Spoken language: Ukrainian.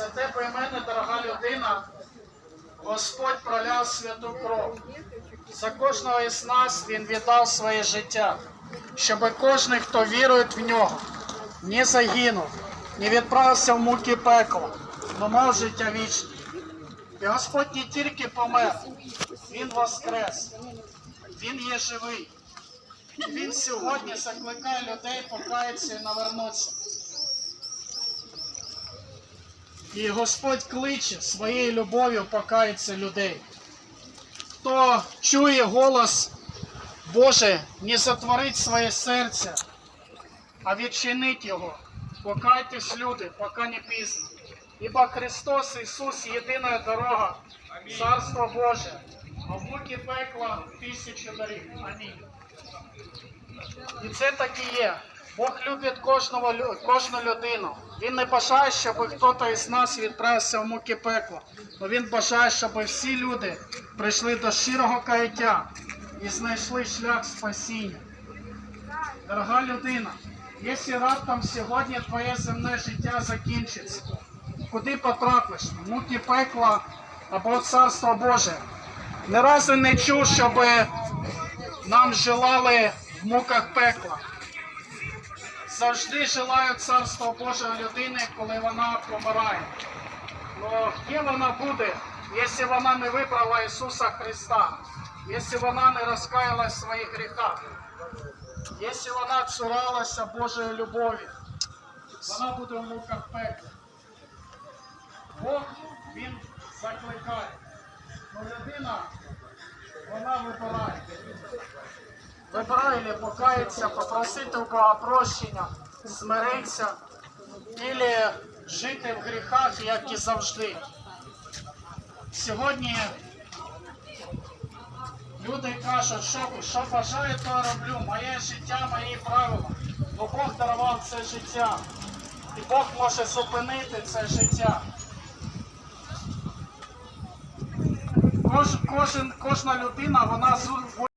За тебе і мене, дорога людина, Господь проляв святу кров. За кожного із нас Він віддав своє життя, щоб кожен, хто вірує в нього, не загинув, не відправився в муки пекла, но мав життя вічне. І Господь не тільки помер, Він воскрес, Він є живий. Він сьогодні закликає людей покаятися і навернутися. І Господь кличе своєю любов'ю покається людей. Хто чує голос Божий, не затворить своє серце, а відчинить його. Покайтесь, люди, поки не пізно. Ібо Христос Ісус єдина дорога, Царство Боже, а в муки пекла тисячу доріг. Амінь. І це так і є. Бог любить кожного, кожну людину. Він не бажає, щоб хтось із нас відправився в муки пекла. Але він бажає, щоб всі люди прийшли до щирого каяття і знайшли шлях спасіння. Дорога людина, якщо раптом сьогодні твоє земне життя закінчиться, куди потрапиш? В муки пекла або Царство Боже? Ні разу не чув, щоб нам желали в муках пекла. Завжди желаю царства Божої людини, коли вона помирає. Но де вона буде, якщо вона не вибрала Ісуса Христа, якщо вона не розкаялась в своїх гріхах, якщо вона цуралася Божої любові, вона буде в муках пекла. Бог Він закликає. Но людина, вона вибирає. Вибирає покаятися, попросити у Бога прощення, смиритися, або жити в гріхах, як і завжди. Сьогодні люди кажуть, що, що бажаю, то роблю, моє життя, мої правила. Бо Бог дарував це життя. І Бог може зупинити це життя. Кож, кожен, кожна людина, вона